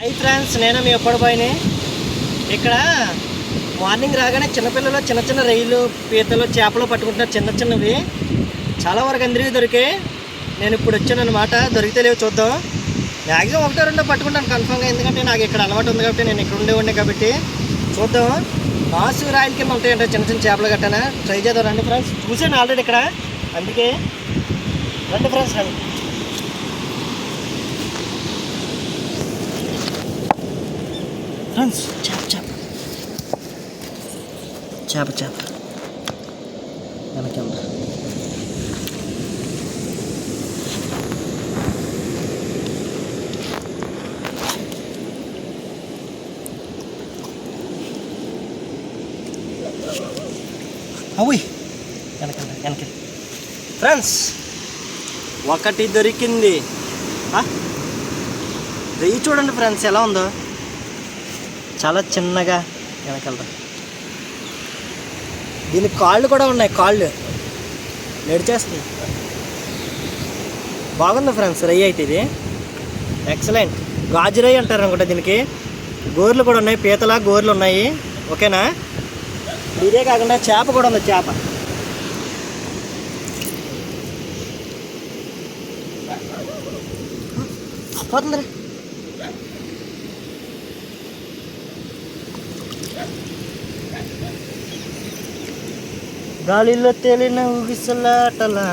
Hi friends నేను మీ ఎప్పుడు ఇక్కడ మార్నింగ్ రాగానే చిన్నపిల్లలు చిన్న చిన్న రొయ్యలు పీతలు చేపలు పట్టుకుంటున్నారు చిన్న చిన్నవి. చాలా వరకు అందరికీ దొరికాయి. నేను ఇప్పుడు వచ్చాను అనమాట దొరికితే లేవు చూద్దాం. మ్యాక్సిమం ఒకటో రెండో పట్టుకుంటాను కన్ఫామ్గా ఎందుకంటే నాకు ఇక్కడ అలవాటు ఉంది కాబట్టి నేను ఇక్కడ ఉండేవాడిని కాబట్టి. చూద్దాం. మాసు రాయలకి కింద ఉంటాయంట చిన్న చిన్న చేపలు గట్టనా? ట్రై చేద్దాం. రండి ఫ్రెండ్స్. చూసాను ఆల్రెడీ ఇక్కడ. అందుకే. రండి ఫ్రెండ్స్ రండి. ఫ్రెండ్స్ చేప చేప చేప చేప వెనక అవి వెనక వెనక ఫ్రెండ్స్ ఒకటి దొరికింది వెయ్యి చూడండి ఫ్రెండ్స్ ఎలా ఉందో చాలా చిన్నగా వెనకెళ్దాం దీనికి కాళ్ళు కూడా ఉన్నాయి కాళ్ళు. నడిచేస్తుంది బాగుంది ఫ్రెండ్స్ రై అయితే ఇది. ఎక్సలెంట్ గాజు రై అంటారు అనుకుంటా దీనికి. గోర్లు కూడా ఉన్నాయి పీతల గోర్లు ఉన్నాయి. ఓకేనా? ఇదే కాకుండా చేప కూడా ఉంది చేప. పోతుందిరా గాలిలో తేలిన ఊగిసలాటలా